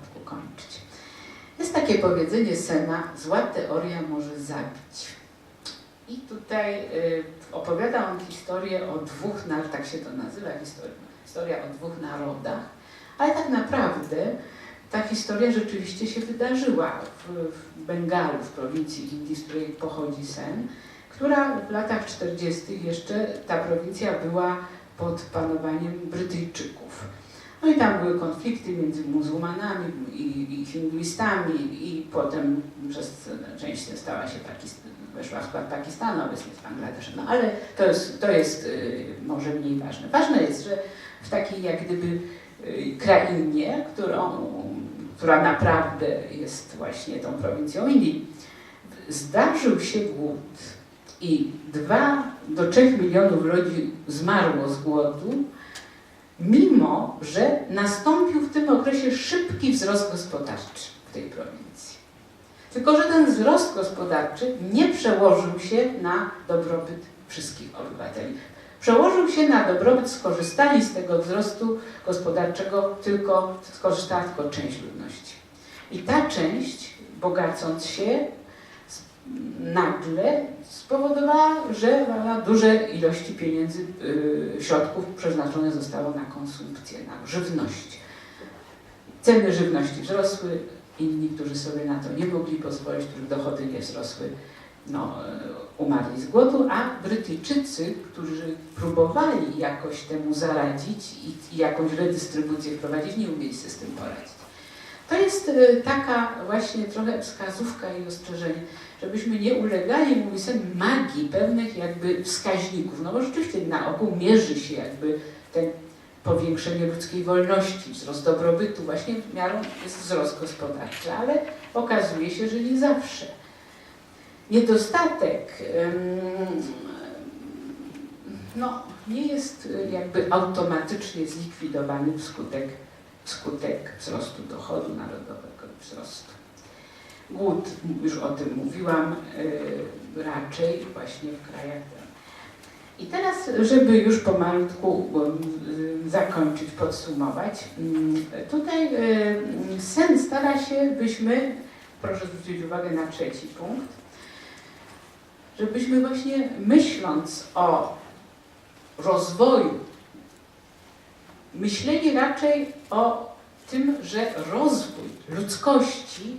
przypadku kończyć. Jest takie powiedzenie Sena, zła teoria może zabić. I tutaj y, opowiada on historię o dwóch, tak się to nazywa, historia, historia o dwóch narodach, ale tak naprawdę ta historia rzeczywiście się wydarzyła w, w Bengalu, w prowincji Indii, z której pochodzi Sen, która w latach 40. jeszcze ta prowincja była pod panowaniem Brytyjczyków. No i tam były konflikty między muzułmanami i, i hinduistami i potem przez część stała się Pakistan, weszła w skład Pakistanu, obecnie z Bangladeszem. No ale to jest, to jest y, może mniej ważne. Ważne jest, że w takiej jak gdyby y, krainie, którą, która naprawdę jest właśnie tą prowincją Indii, zdarzył się głód i 2 do 3 milionów ludzi zmarło z głodu, mimo że nastąpił w tym okresie szybki wzrost gospodarczy w tej prowincji. Tylko, że ten wzrost gospodarczy nie przełożył się na dobrobyt wszystkich obywateli. Przełożył się na dobrobyt, skorzystali z tego wzrostu gospodarczego, tylko skorzystała tylko część ludności. I ta część, bogacąc się, nagle spowodowała, że duże ilości pieniędzy, yy, środków przeznaczone zostało na konsumpcję, na żywność. Ceny żywności wzrosły, inni, którzy sobie na to nie mogli pozwolić, których dochody nie wzrosły, no, umarli z głodu, a Brytyjczycy, którzy próbowali jakoś temu zaradzić i, i jakąś redystrybucję wprowadzić, nie umieli sobie z tym poradzić. To jest y, taka właśnie trochę wskazówka i ostrzeżenie, żebyśmy nie ulegali, mówi sen, magii pewnych jakby wskaźników. No bo rzeczywiście na ogół mierzy się jakby ten powiększenie ludzkiej wolności, wzrost dobrobytu, właśnie miarą jest wzrost gospodarczy, ale okazuje się, że nie zawsze. Niedostatek no, nie jest jakby automatycznie zlikwidowany wskutek wskutek wzrostu dochodu narodowego i wzrostu. Głód, już o tym mówiłam, y, raczej właśnie w krajach. I teraz, żeby już pomalutku y, zakończyć, podsumować, y, tutaj sen stara się, byśmy, proszę zwrócić uwagę na trzeci punkt, żebyśmy właśnie myśląc o rozwoju myśleli raczej o tym, że rozwój ludzkości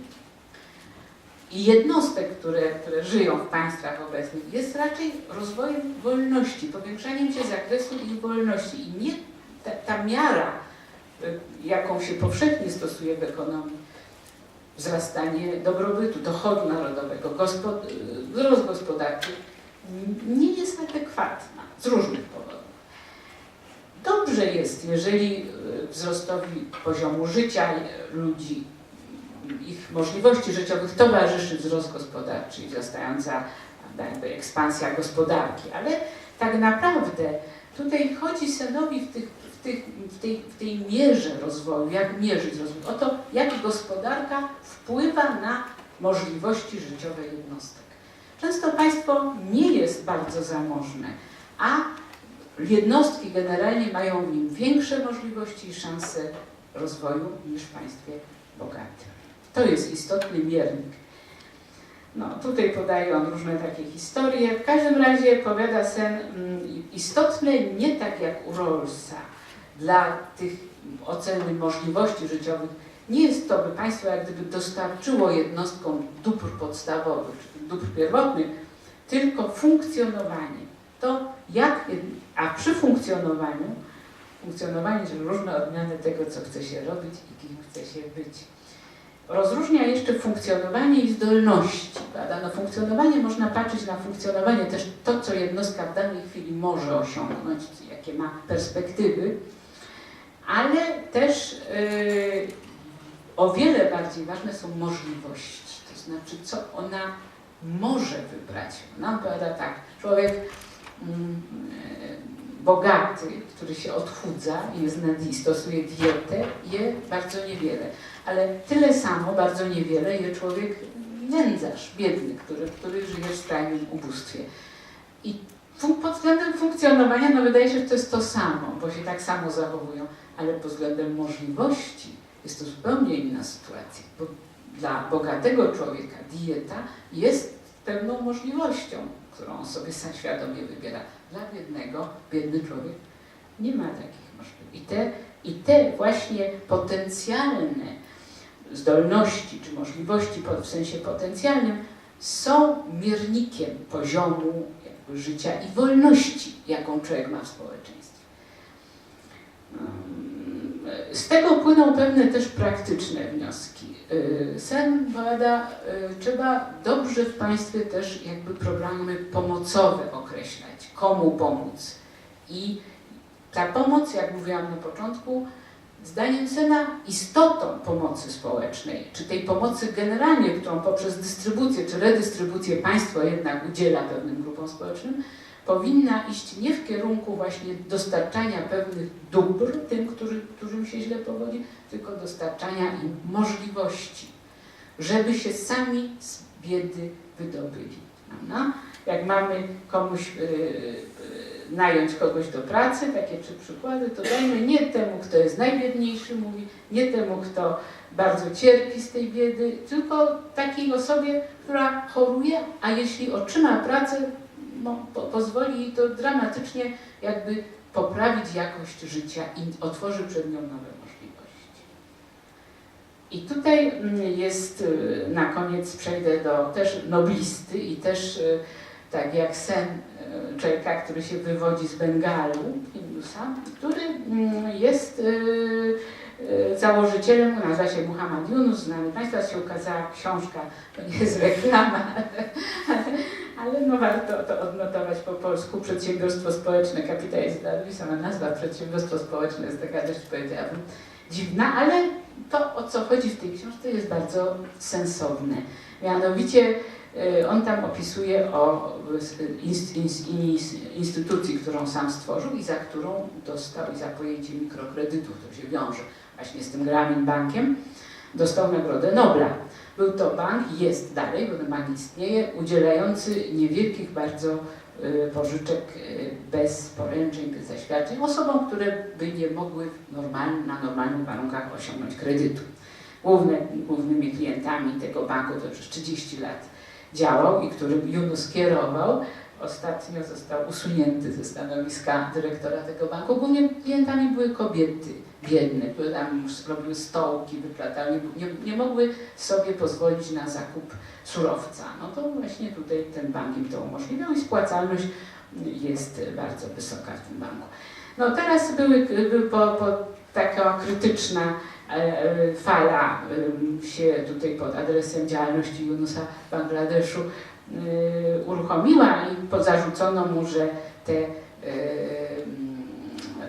i jednostek, które, które żyją w państwach obecnych, jest raczej rozwojem wolności, powiększaniem się zakresu ich wolności. I nie ta, ta miara, y, jaką się powszechnie stosuje w ekonomii, wzrastanie dobrobytu, dochodu narodowego, gospod, y, wzrost gospodarczy, nie jest adekwatna z różnych powodów. Dobrze jest, jeżeli e, wzrostowi poziomu życia ludzi, ich możliwości życiowych towarzyszy wzrost gospodarczy i wzrastająca jakby ekspansja gospodarki, ale tak naprawdę tutaj chodzi Senowi w, tych, w, tych, w, tej, w tej mierze rozwoju, jak mierzyć rozwój, o to, jak gospodarka wpływa na możliwości życiowe jednostek. Często państwo nie jest bardzo zamożne, a jednostki generalnie mają w nim większe możliwości i szanse rozwoju niż w państwie bogatym. To jest istotny miernik. No, tutaj podaje on różne takie historie. W każdym razie powiada Sen mm, istotne nie tak jak u Rollsa dla tych oceny możliwości życiowych nie jest to, by państwo jak gdyby dostarczyło jednostkom dóbr podstawowych, dóbr pierwotnych, tylko funkcjonowanie. To jak a przy funkcjonowaniu, funkcjonowanie, czyli różne odmiany tego, co chce się robić i kim chce się być. Rozróżnia jeszcze funkcjonowanie i zdolności. Prawda? No, funkcjonowanie można patrzeć na funkcjonowanie też to, co jednostka w danej chwili może osiągnąć, jakie ma perspektywy, ale też yy, o wiele bardziej ważne są możliwości. To znaczy, co ona może wybrać. Ona powiada tak, człowiek mm, bogaty, który się odchudza, i stosuje dietę, je bardzo niewiele. Ale tyle samo, bardzo niewiele je człowiek nędzarz, biedny, który, który żyje w skrajnym ubóstwie. I pod względem funkcjonowania, no wydaje się, że to jest to samo, bo się tak samo zachowują, ale pod względem możliwości jest to zupełnie inna sytuacja, bo dla bogatego człowieka dieta jest pewną możliwością, którą on sobie sam świadomie wybiera. Dla biednego, biedny człowiek nie ma takich możliwości. I te, i te właśnie potencjalne zdolności czy możliwości w sensie potencjalnym są miernikiem poziomu życia i wolności, jaką człowiek ma w społeczeństwie. Z tego płyną pewne też praktyczne wnioski. Sen bada, trzeba dobrze w państwie też jakby programy pomocowe określać, komu pomóc. I ta pomoc, jak mówiłam na początku, Zdaniem Sena istotą pomocy społecznej, czy tej pomocy generalnie, którą poprzez dystrybucję czy redystrybucję państwo jednak udziela pewnym grupom społecznym, powinna iść nie w kierunku właśnie dostarczania pewnych dóbr tym, którzy, którym się źle powodzi, tylko dostarczania im możliwości, żeby się sami z biedy wydobyli. Prawda? Jak mamy komuś yy, nająć kogoś do pracy, takie trzy przykłady, to dajmy nie temu, kto jest najbiedniejszy, mówi, nie temu, kto bardzo cierpi z tej biedy, tylko takiej osobie, która choruje, a jeśli otrzyma pracę, no, po, pozwoli jej to dramatycznie jakby poprawić jakość życia i otworzy przed nią nowe możliwości. I tutaj mm, jest, y, na koniec przejdę do też noblisty i też y, tak jak sen e, człowieka, który się wywodzi z Bengalu, Hindusa, który mm, jest założycielem, nazywa się Muhammad Yunus, znany Państwa, się ukazała książka, to nie jest reklama, ale, no warto to odnotować po polsku, Przedsiębiorstwo Społeczne Kapitalizm dla sama nazwa Przedsiębiorstwo Społeczne jest taka dość powiedziałabym dziwna, ale to o co chodzi w tej książce jest bardzo sensowne. Mianowicie Y, on tam opisuje o instytucji, którą sam stworzył i za którą dostał i za pojęcie mikrokredytów, to się wiąże właśnie z tym Gramin Bankiem, dostał Nagrodę Nobla. Był to bank jest dalej, bo ten bank istnieje, udzielający niewielkich bardzo y, pożyczek y, bez poręczeń, bez zaświadczeń osobom, które by nie mogły na normalnych warunkach osiągnąć kredytu. Główne, głównymi klientami tego banku to już 30 lat działał i którym Yunus kierował, ostatnio został usunięty ze stanowiska dyrektora tego banku. Głównie klientami były kobiety biedne, które tam robiły stołki, wyplatały, nie, nie mogły sobie pozwolić na zakup surowca. No to właśnie tutaj ten bank im to umożliwiał i spłacalność jest bardzo wysoka w tym banku. No teraz były, po, po taka krytyczna E, e, fala się tutaj pod adresem działalności Yunusa w Bangladeszu e, uruchomiła i zarzucono mu, że te,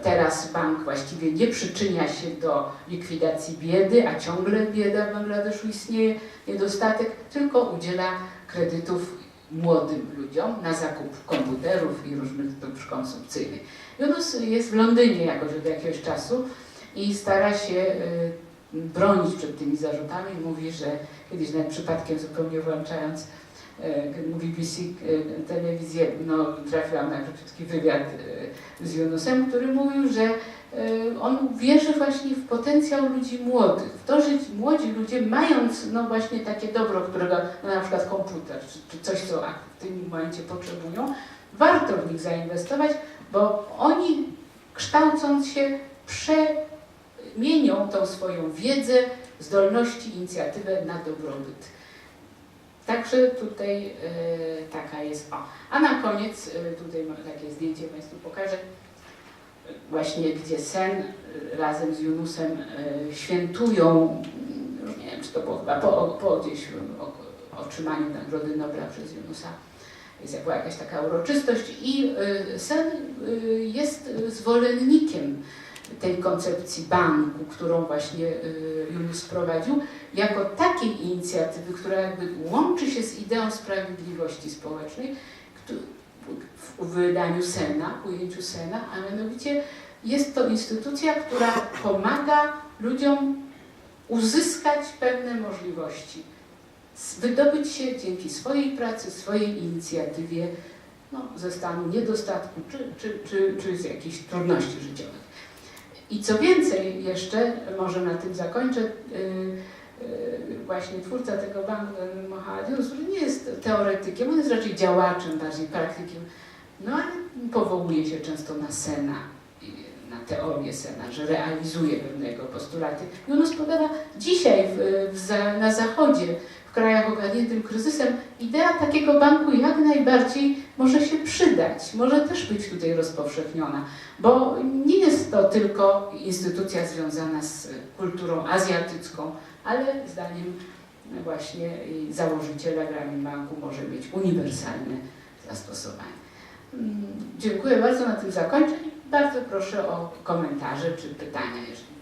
teraz bank właściwie nie przyczynia się do likwidacji biedy, a ciągle bieda w Bangladeszu istnieje, niedostatek, tylko udziela kredytów młodym ludziom na zakup komputerów i różnych dóbr konsumpcyjnych. Yunus jest w Londynie jakoś od jakiegoś czasu i stara się y, bronić przed tymi zarzutami. Mówi, że kiedyś nawet przypadkiem zupełnie włączając BBC y, telewizję, no, trafiłam na krótki wywiad z Junusem, który mówił, że on wierzy właśnie w potencjał ludzi młodych, w to, że młodzi ludzie mając no właśnie takie dobro, którego no na przykład komputer, czy, czy coś, co w tym momencie potrzebują, warto w nich zainwestować, bo oni kształcąc się przemienią tą swoją wiedzę, zdolności, inicjatywę na dobrobyt. Także tutaj e, taka jest. O. A na koniec, e, tutaj takie zdjęcie Państwu pokażę, właśnie gdzie Sen e, razem z Junusem świętują, nie wiem czy to było chyba po, po gdzieś otrzymaniu Nagrody Nobla przez Junusa, jest była jakaś taka uroczystość i y, Sen y, jest zwolennikiem tej koncepcji banku, którą właśnie y, prowadził, jako takiej inicjatywy, która jakby łączy się z ideą sprawiedliwości społecznej w wydaniu Sena, ujęciu Sena, a mianowicie jest to instytucja, która pomaga ludziom uzyskać pewne możliwości wydobyć się dzięki swojej pracy, swojej inicjatywie no, ze stanu niedostatku czy, czy, czy, czy z jakichś trudności życiowych. I co więcej, jeszcze może na tym zakończę, y, y, właśnie twórca tego banku, ten Mohadius, który nie jest teoretykiem, on jest raczej działaczem, bardziej praktykiem, no ale powołuje się często na Sena, i na teorię Sena, że realizuje pewne jego postulaty. I on spowiada dzisiaj w, w, na Zachodzie, w krajach ogarniętym kryzysem, idea takiego banku jak najbardziej może się przydać, może też być tutaj rozpowszechniona, bo nie jest to tylko instytucja związana z kulturą azjatycką, ale zdaniem właśnie założyciela Grameen Banku może mieć uniwersalne zastosowanie. Mm, Dziękuję bardzo na tym zakończę. Bardzo proszę o komentarze czy pytania, jeżeli